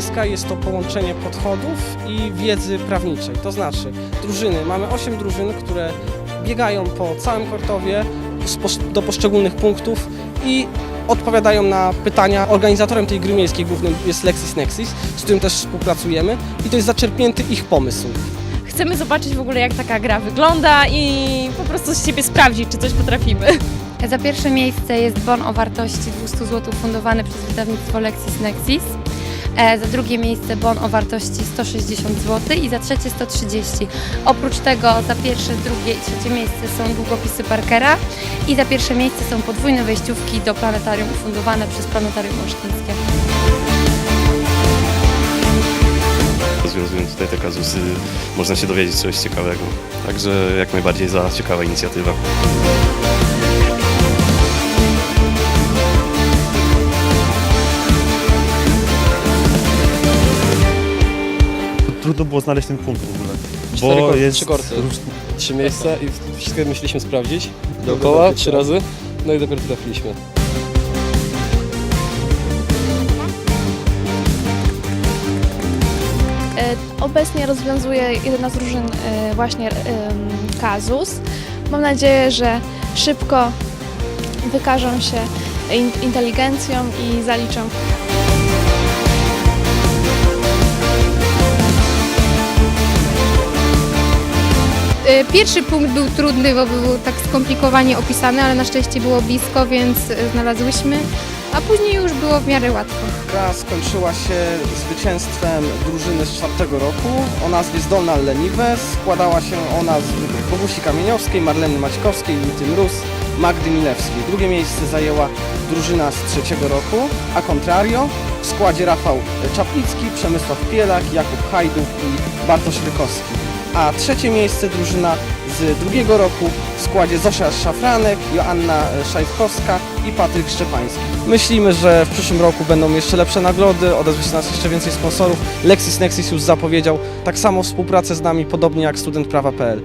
Grymiejska jest to połączenie podchodów i wiedzy prawniczej. To znaczy, drużyny, mamy 8 drużyn, które biegają po całym Kortowie do poszczególnych punktów i odpowiadają na pytania. Organizatorem tej gry miejskiej głównym jest LexisNexis, z którym też współpracujemy i to jest zaczerpnięty ich pomysł. Chcemy zobaczyć w ogóle jak taka gra wygląda i po prostu z siebie sprawdzić, czy coś potrafimy. Za pierwsze miejsce jest bon o wartości 200 zł fundowany przez wydawnictwo LexisNexis. E, Za drugie miejsce bon o wartości 160 zł i za trzecie 130. Oprócz tego za pierwsze, drugie i trzecie miejsce są długopisy Parkera i za pierwsze miejsce są podwójne wejściówki do planetarium ufundowane przez Planetarium Olsztyńskie. Rozwiązując tutaj te kazusy, można się dowiedzieć czegoś ciekawego. Także jak najbardziej za ciekawa inicjatywa. Trudno było znaleźć ten punkt w ogóle. Cztery Bo korty, jest trzy korty. Trzy miejsca i wszystkie myśleliśmy sprawdzić dookoła, trzy razy, no i dopiero trafiliśmy. E, Obecnie rozwiązuje jedna z drużyn e, właśnie em, kazus. Mam nadzieję, że szybko wykażą się in- inteligencją i zaliczą Pierwszy punkt był trudny, bo był tak skomplikowanie opisany, ale na szczęście było blisko, więc e, znalazłyśmy, a później już było w miarę łatwo. Gra skończyła się zwycięstwem drużyny z czwartego roku o nazwie Zdolne ale Leniwe. Składała się ona z Bogusi Kamieniowskiej, Marleny Maćkowskiej, Lity Mróz, Magdy Milewskiej. Drugie miejsce zajęła drużyna z trzeciego roku, a contrario w składzie Rafał Czaplicki, Przemysław Pielak, Jakub Hajduk i Bartosz Rykowski. A trzecie miejsce drużyna z drugiego roku w składzie Zosia Szafranek, Joanna Szajkowska i Patryk Szczepański. Myślimy, że w przyszłym roku będą jeszcze lepsze nagrody, odezwie się nas jeszcze więcej sponsorów. LexisNexis już zapowiedział tak samo współpracę z nami, podobnie jak studentprawa.pl.